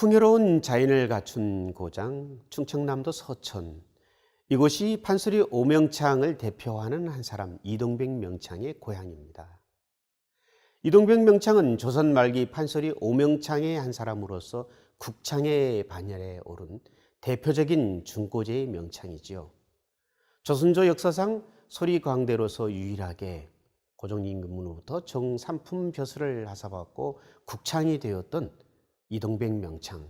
풍요로운 자연을 갖춘 고장 충청남도 서천 이곳이 판소리 오명창을 대표하는 한 사람 이동백 명창의 고향입니다. 이동백 명창은 조선 말기 판소리 오명창의 한 사람으로서 국창의 반열에 오른 대표적인 중고제의 명창이지요. 조선조 역사상 소리 광대로서 유일하게 고종임금으로부터 정삼품 벼슬을 하사받고 국창이 되었던 이동백 명창.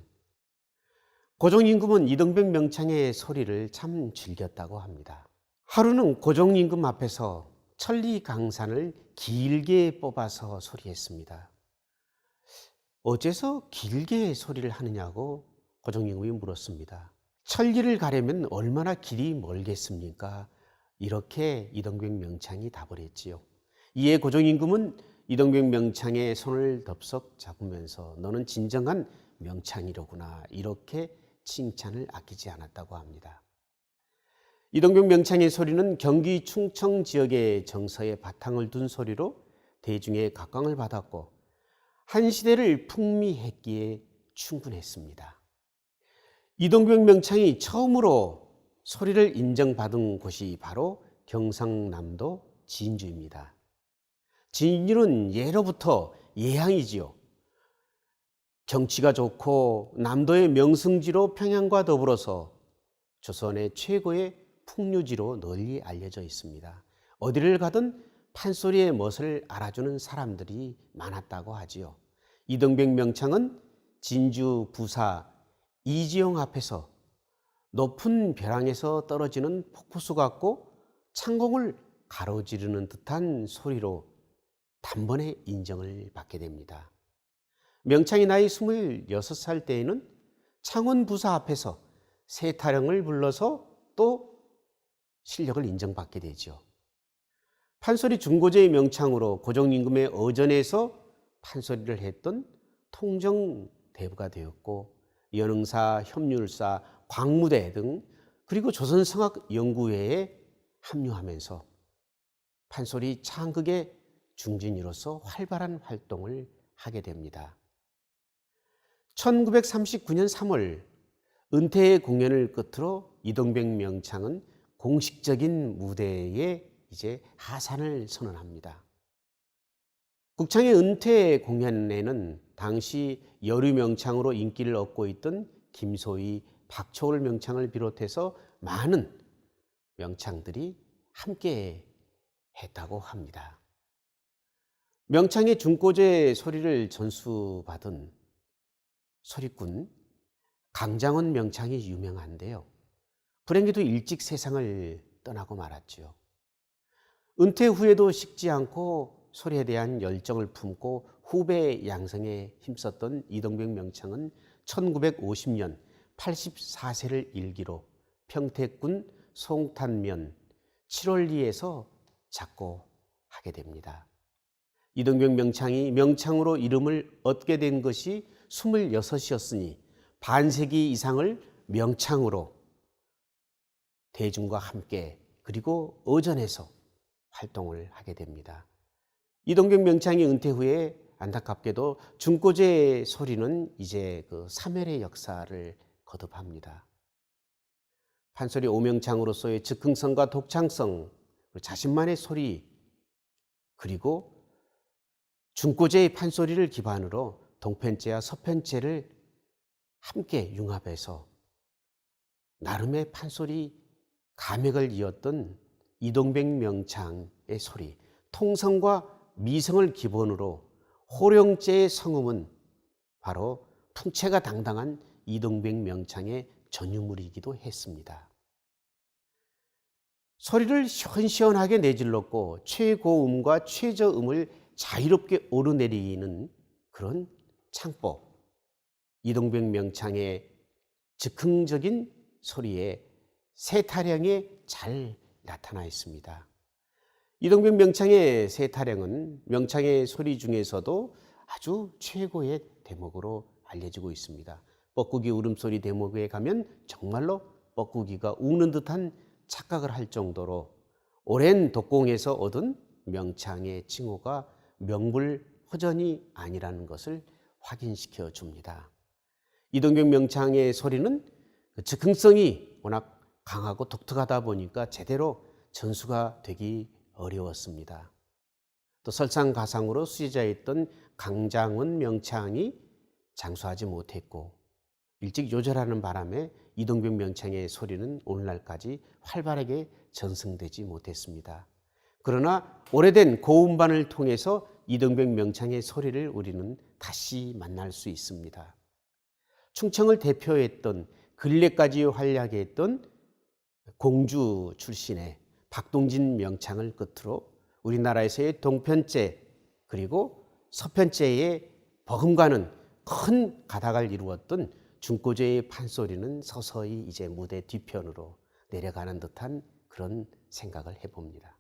고종임금은 이동백 명창의 소리를 참 즐겼다고 합니다. 하루는 고종임금 앞에서 천리강산을 길게 뽑아서 소리했습니다. 어째서 길게 소리를 하느냐고 고종임금이 물었습니다. 천리를 가려면 얼마나 길이 멀겠습니까? 이렇게 이동백 명창이 답을 했지요. 이에 고종임금은 이동백 명창의 손을 덥석 잡으면서 너는 진정한 명창이로구나 이렇게 칭찬을 아끼지 않았다고 합니다. 이동백 명창의 소리는 경기 충청 지역의 정서에 바탕을 둔 소리로 대중의 각광을 받았고 한 시대를 풍미했기에 충분했습니다. 이동백 명창이 처음으로 소리를 인정받은 곳이 바로 경상남도 진주입니다. 진주는 예로부터 예향이지요. 경치가 좋고 남도의 명승지로 평양과 더불어서 조선의 최고의 풍류지로 널리 알려져 있습니다. 어디를 가든 판소리의 멋을 알아주는 사람들이 많았다고 하지요. 이등백 명창은 진주 부사 이지영 앞에서 높은 벼랑에서 떨어지는 폭포수 같고 창공을 가로지르는 듯한 소리로 단번에 인정을 받게 됩니다. 명창이 나이 26살 때에는 창원 부사 앞에서 세 타령을 불러서 또 실력을 인정받게 되죠. 판소리 중고제의 명창으로 고종임금의 어전에서 판소리를 했던 통정 대부가 되었고 연흥사, 협률사, 광무대 등 그리고 조선성악 연구회에 합류하면서 판소리 창극의 중진이로서 활발한 활동을 하게 됩니다. 1939년 3월 은퇴 공연을 끝으로 이동백 명창은 공식적인 무대에 이제 하산을 선언합니다. 국창의 은퇴 공연에는 당시 여류 명창으로 인기를 얻고 있던 김소희, 박초월 명창을 비롯해서 많은 명창들이 함께 했다고 합니다. 명창의 중고제 소리를 전수받은 소리꾼 강장원 명창이 유명한데요. 불행히도 일찍 세상을 떠나고 말았죠. 은퇴 후에도 식지 않고 소리에 대한 열정을 품고 후배 양성에 힘썼던 이동백 명창은 1950년 84세를 일기로 평택군 송탄면 7월리에서 작고하게 됩니다. 이동백 명창이 명창으로 이름을 얻게 된 것이 26이었으니 반세기 이상을 명창으로 대중과 함께 그리고 어전에서 활동을 하게 됩니다. 이동경 명창이 은퇴 후에 안타깝게도 중고제 소리는 이제 그 사멸의 역사를 거듭합니다. 판소리 오명창으로서의 즉흥성과 독창성, 자신만의 소리, 그리고 중고제의 판소리를 기반으로 동편제와 서편제를 함께 융합해서 나름의 판소리 감액을 이었던 이동백 명창의 소리, 통성과 미성을 기본으로 호령제의 성음은 바로 풍채가 당당한 이동백 명창의 전유물이기도 했습니다. 소리를 시원시원하게 내질렀고 최고음과 최저음을 자유롭게 오르내리는 그런 창법. 이동백 명창의 즉흥적인 소리에 세타령에 잘 나타나 있습니다. 이동백 명창의 세타령은 명창의 소리 중에서도 아주 최고의 대목으로 알려지고 있습니다. 뻐꾸기 울음소리 대목에 가면 정말로 뻐꾸기가 우는 듯한 착각을 할 정도로 오랜 독공에서 얻은 명창의 칭호가 명불 허전이 아니라는 것을 확인시켜 줍니다. 이동경 명창의 소리는 그 즉흥성이 워낙 강하고 독특하다 보니까 제대로 전수가 되기 어려웠습니다. 또 설상가상으로 수제자였던 강장훈 명창이 장수하지 못했고 일찍 요절하는 바람에 이동병 명창의 소리는 오늘날까지 활발하게 전승되지 못했습니다. 그러나 오래된 고음반을 통해서 이동병 명창의 소리를 우리는 다시 만날 수 있습니다. 충청을 대표했던 근래까지 활약해 했던 공주 출신의 박동진 명창을 끝으로 우리나라에서의 동편제 그리고 서편제의 버금가는 큰 가닥을 이루었던 중고제의 판소리는 서서히 이제 무대 뒤편으로 내려가는 듯한 그런 생각을 해봅니다.